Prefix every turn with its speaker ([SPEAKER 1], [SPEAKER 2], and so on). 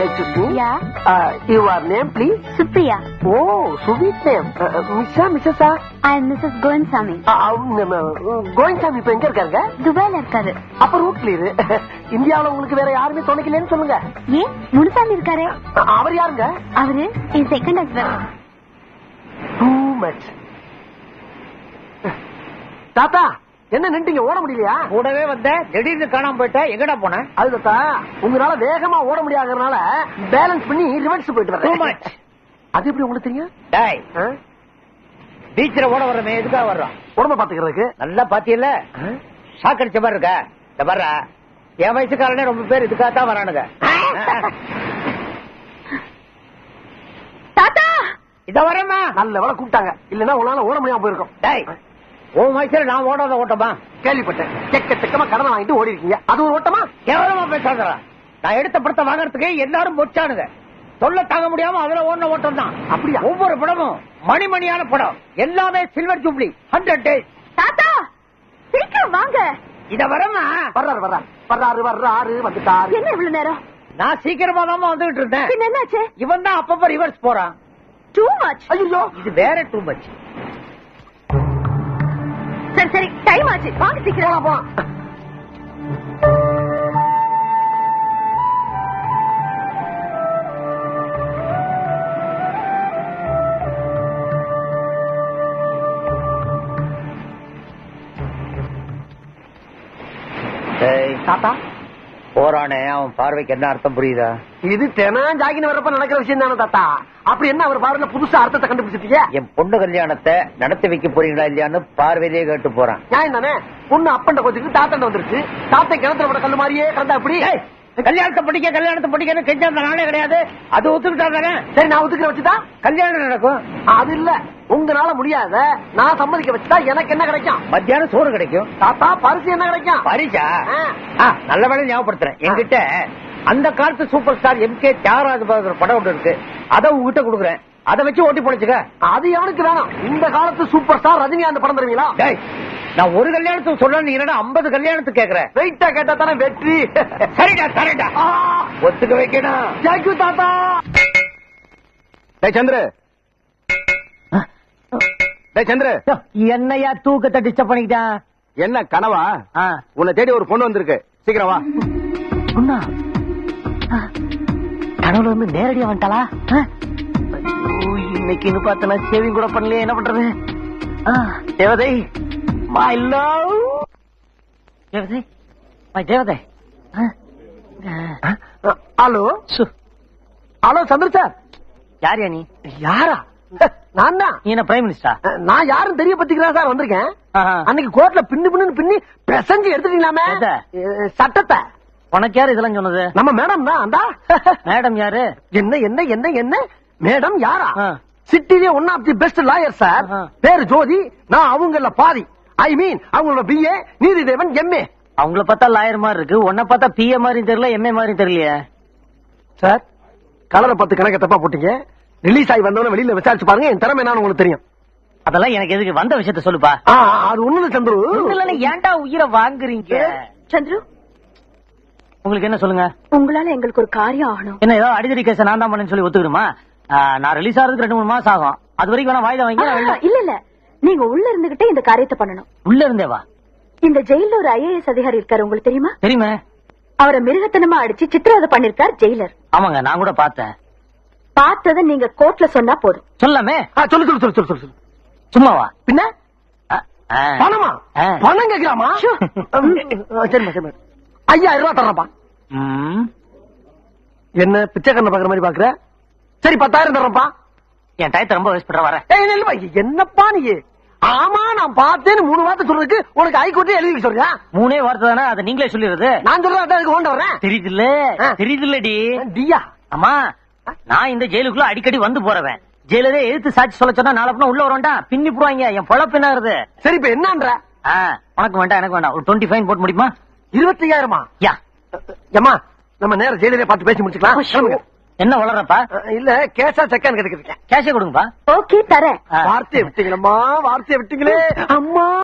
[SPEAKER 1] excuse me.
[SPEAKER 2] Yeah.
[SPEAKER 1] Uh, your name, please?
[SPEAKER 2] Supriya
[SPEAKER 1] Oh, sweet name. Uh, Missa, Mrs. Ah?
[SPEAKER 2] I am Mrs Govindsamy
[SPEAKER 1] Uh, uh, Govindsamy இப்ப எங்க இருக்காருங்க
[SPEAKER 2] துபாயில இருக்காரு
[SPEAKER 1] அப்ப இந்தியாவுல உங்களுக்கு வேற யாருமே துணைக்கலன்னு சொல்லுங்க
[SPEAKER 2] ஏன் முனுசாமி இருக்காரே
[SPEAKER 1] அவர் யாருங்க
[SPEAKER 2] அவரு என் செகண்ட் ஹஸ்பண்ட்
[SPEAKER 1] டூ மச் தாத்தா என்ன நின்றுங்க ஓட முடியலையா?
[SPEAKER 3] கூடவே வந்த திடீர்னு காணாம போயிட்ட எங்கடா போன?
[SPEAKER 1] அது தாத்தா உங்களால வேகமா ஓட முடியாததுனால பேலன்ஸ் பண்ணி ரிவர்ஸ் போயிட்டு
[SPEAKER 3] Too
[SPEAKER 1] வரேன். அது எப்படி உங்களுக்கு தெரியும்?
[SPEAKER 3] பீச்ல ஓட வர்றமே எதுக்காக வர்றோம்
[SPEAKER 1] உடம்ப பாத்துக்கிறதுக்கு.
[SPEAKER 3] நல்லா பாத்தியல்ல? ஷாக் அடிச்ச மாதிரி இருக்க? இந்த வர்ற என் வயசுக்காரனே ரொம்ப பேர் இதுக்காக தான் வரானுங்க
[SPEAKER 2] தாத்தா!
[SPEAKER 3] இத வரேம்மா.
[SPEAKER 1] நல்ல வேலை கூப்பிட்டாங்க. இல்லன்னா உங்களால ஓட முடியாம போயிருக்கும்.
[SPEAKER 3] டேய் உன் வயசுல நான் ஓடாத ஓட்டமா?
[SPEAKER 1] கேள்விப்பட்டேன். செக்க செக்கமா கடனை வாங்கிட்டு ஓடி இருக்கீங்க அது ஒரு ஓட்டமா?
[SPEAKER 3] கேவலமா பேசாதடா. நான் எடுத்த படத்தை வாங்குறதுக்கு எல்லாரும் பொச்சானுங்க சொல்ல தாங்க முடியாம அதுல ஓடின ஓட்டம் தான்.
[SPEAKER 1] அப்படியா?
[SPEAKER 3] ஒவ்வொரு படமும் மணிமணியான படம். எல்லாமே சில்வர் ஜூப்ளி. ஹண்ட்ரட் டேஸ்
[SPEAKER 2] தாத்தா சீக்கிரம் வாங்க.
[SPEAKER 3] இத வரமா?
[SPEAKER 1] வர்றாரு வர்றாரு. வர்றாரு வர்றாரு வந்துட்டாரு.
[SPEAKER 2] என்ன இவ்வளவு நேரம்?
[SPEAKER 3] நான் சீக்கிரமா தான் வந்துகிட்டு இருந்தேன்.
[SPEAKER 2] என்னாச்சு?
[SPEAKER 3] இவன் தான் அப்பப்ப ரிவர்ஸ் போறான்.
[SPEAKER 2] டூ மச்
[SPEAKER 1] ஐயோ!
[SPEAKER 3] இது வேற டூ மச்
[SPEAKER 2] சரி சரி டைம் ஆச்சு வாங்க சீக்கிரம்
[SPEAKER 1] போலாம் போலாம் தாத்தா
[SPEAKER 3] போறானே அவன் பார்வைக்கு என்ன அர்த்தம் புரியுதா?
[SPEAKER 1] இது தினம் ஜாகின் வர்றப்ப நடக்கிற விஷயம் தானே தாத்தா. அப்படி என்ன அவர் பார்வையில புதுசா அர்த்தத்தை கண்டுபிடிச்சிட்டீங்க?
[SPEAKER 3] என் பொண்ணு கல்யாணத்தை நடத்தி வைக்க போறீங்களா இல்லையான்னு பார்வையிலேயே கேட்டு போறான்.
[SPEAKER 1] நியாயம் தானே? பொண்ணு அப்பண்ட கொஞ்சத்துக்கு தாத்தண்ட வந்துருச்சு. தாத்தை கிணத்துல விட கல்லு மாதிரியே கிடந்தா அப்படி
[SPEAKER 3] கல்யாணத்தை படிக்க கல்யாணத்தை படிக்கன்னு கெஞ்சாந்த நானே கிடையாது. அது ஒத்துக்கிட்டா தானே
[SPEAKER 1] சரி நான் ஒத்துக்கிற வச்சுதா
[SPEAKER 3] கல்யாணம் நடக்கும்.
[SPEAKER 1] அது இல்ல. உங்களால முடியாத நான் சம்மதிக்க வச்சுட்டா எனக்கு என்ன கிடைக்கும்?
[SPEAKER 3] மத்தியானம் சோறு கிடைக்கும்.
[SPEAKER 1] தாத்தா பரிசு என்ன கிடைக்கும்?
[SPEAKER 3] பரிசா? நல்ல வேலை ஞாபகப்படுத்துறேன். என்கிட்ட அந்த காலத்து super star M K Thyagaraja படம் ஒன்று இருக்கு. அதை உங்ககிட்ட கொடுக்குறேன். அதை வச்சு ஓட்டி பொழைச்சுக்க.
[SPEAKER 1] அது எவனுக்கு வேணும்? இந்த காலத்து சூப்பர் ஸ்டார் ரஜினிகாந்த் படம் தருவீங்களா
[SPEAKER 3] நான் ஒரு கல்யாணத்துக்கு சொல்ல நீ என்னடா ஐம்பது கல்யாணத்துக்கு கேக்குறேன்
[SPEAKER 1] வெயிட்டா கேட்டா தானே வெற்றி.
[SPEAKER 3] சரிடா சரிடா. ஒத்துக்க வைக்கணும்.
[SPEAKER 1] You தாத்தா.
[SPEAKER 4] டேய் சந்திர. டேய் சந்திர.
[SPEAKER 3] என்னையா தூக்கத்தை டிஸ்டர்ப் பண்ணிக்கிட்டான்
[SPEAKER 4] என்ன கனவா? உன்னை தேடி ஒரு பொண்ணு வந்திருக்கு. சீக்கிரம் வா.
[SPEAKER 1] சொன்னா கனவுல வந்து நேரடியா வந்துட்டாளா? இன்னைக்கு இன்னும் பார்த்தனா சேவிங் கூட பண்ணலையே என்ன பண்றது? தேவதை மை லவ் தேவதை மை தேவதை ஹலோ ஹலோ சந்திர சார்
[SPEAKER 3] யாரியா நீ
[SPEAKER 1] யாரா நான் தான்
[SPEAKER 3] நீ என்ன பிரைம் மினிஸ்டரா
[SPEAKER 1] நான் யாரும் தெரிய பத்திக்கிறேன் சார் வந்திருக்கேன் அன்னைக்கு கோர்ட்ல பின்னு பின்னு பின்னி பிரசஞ்சு எடுத்துட்டீங்களாமே சட்டத்தை
[SPEAKER 3] உனக்கு யாரு இதெல்லாம் சொன்னது
[SPEAKER 1] நம்ம மேடம் தான் அந்தா
[SPEAKER 3] மேடம் யாரு
[SPEAKER 1] என்ன என்ன என்ன என்ன மேடம் யாரா. சிட்டிலே one of the best lawyer sir. பேரு ஜோதி நான் அவங்கள பாதி ஐ மீன் அவங்களோட பிஏ நீதிதேவன் எம்ஏ
[SPEAKER 3] அவங்கள பார்த்தா லாயர் மாதிரி இருக்கு. உன்னை பார்த்தா பிஏ மாதிரி தெரியல எம்ஏ மாதிரி தெரியலையே.
[SPEAKER 1] சார் கலரை பத்து கணக்க தப்பா போட்டீங்க. ரிலீஸ் ஆகி வந்தவன வெளியில விசாரிச்சு பாருங்க என் திறமை என்னன்னு உங்களுக்கு தெரியும்.
[SPEAKER 3] அதெல்லாம் எனக்கு எதுக்கு? வந்த விஷயத்த சொல்லுப்பா.
[SPEAKER 1] ஆ, அது ஒண்ணு சந்துரு.
[SPEAKER 3] இல்ல ஏன்டா உயிரை வாங்குறீங்க?
[SPEAKER 2] சந்துரு?
[SPEAKER 3] உங்களுக்கு என்ன சொல்லுங்க?
[SPEAKER 2] உங்களால எங்களுக்கு ஒரு காரியம் ஆகணும்.
[SPEAKER 3] என்ன ஏதோ அடிதடி கேஸ் நான் தான் பண்ணேன்னு சொல்லி ஒத்துக்கணுமா? ஆ, நான் ரிலீஸ் ஆகிறதுக்கு ரெண்டு மூணு மாசம் ஆகும். அது வரைக்கும் வேணா வாய்தா வாங்கி நான் வெளில-
[SPEAKER 2] இல்ல இல்ல நீங்க உள்ள இருந்துகிட்டே இந்த காரியத்தை பண்ணணும்.
[SPEAKER 3] உள்ள இருந்தே வா.
[SPEAKER 2] இந்த ஜெயில ஒரு ஐஏஎஸ் அதிகாரி இருக்காரு உங்களுக்கு தெரியுமா?
[SPEAKER 3] தெரியுமே.
[SPEAKER 2] அவரை மிருகத்தனமா அடிச்சு சித்திரவதை பண்ணிருக்கார் ஜெயிலர்.
[SPEAKER 3] ஆமாங்க நான் கூட பார்த்தேன்.
[SPEAKER 2] பார்த்தத நீங்க கோர்ட்ல சொன்னா போதும்.
[SPEAKER 3] சொல்லாமே
[SPEAKER 1] ஆ, சொல்லு சொல்லு சொல்லு சொல்லு சொல்லு.
[SPEAKER 3] சும்மாவா
[SPEAKER 1] பின்ன. பணமா. பணம் கேக்குறாமா? சரிம்மா சரிம்மா. ஐயாயிரம் ரூபாய் தர்றப்பா. என்ன பிச்சைக்கண்ண பாக்குற மாதிரி பாக்குற சரி பத்தாயிரம் தர்றப்பா
[SPEAKER 3] என் டயத்தை ரொம்ப வேஸ்ட் பண்ற
[SPEAKER 1] இல்லப்பா, என்னப்பா நீ? ஆமா நான் பார்த்தேன்னு மூணு வார்த்தை சொல்றதுக்கு உனக்கு ஹைகோர்ட்டே எழுதி சொல்றியா?
[SPEAKER 3] மூணே வார்த்தை தானே அதை நீங்களே சொல்லிடுறது.
[SPEAKER 1] நான் சொல்றேன் அதான் அதுக்கு கொண்டு வரேன்
[SPEAKER 3] தெரியுதுல்ல
[SPEAKER 1] ஆ.
[SPEAKER 3] தெரியுதுல்லடி.
[SPEAKER 1] டியா?
[SPEAKER 3] அம்மா நான் இந்த ஜெயிலுக்குள்ள அடிக்கடி வந்து போறவன். ஜெயிலரே எதிர்த்து சாட்சி சொல்ல சொன்னா நாளை உள்ள வரண்டா பின்னி போடுவாங்க என் பொழப்பு என்ன
[SPEAKER 1] சரி இப்ப என்னன்ற?
[SPEAKER 3] உனக்கு வேண்டாம் எனக்கு வேண்டாம். ஒரு டுவெண்ட்டி ஃபைன் போட்டு முடியுமா?
[SPEAKER 1] இருபத்தி ஐயாயிரமா
[SPEAKER 3] யா
[SPEAKER 1] ஏமா நம்ம நேரம் ஜெயிலே பார்த்து பேசி முடிச்சுக்கலாம்.
[SPEAKER 3] என்ன வளர்றப்பா?
[SPEAKER 1] இல்ல கேஷா செக்கான்னு கேட்டுக்கிட்டு இருக்கேன்.
[SPEAKER 3] கேஷே கொடுங்கப்பா.
[SPEAKER 2] ஓகே தரேன்.
[SPEAKER 1] வார்த்தையை விட்டீங்களம்மா வார்த்தையை விட்டீங்களே. அம்மா.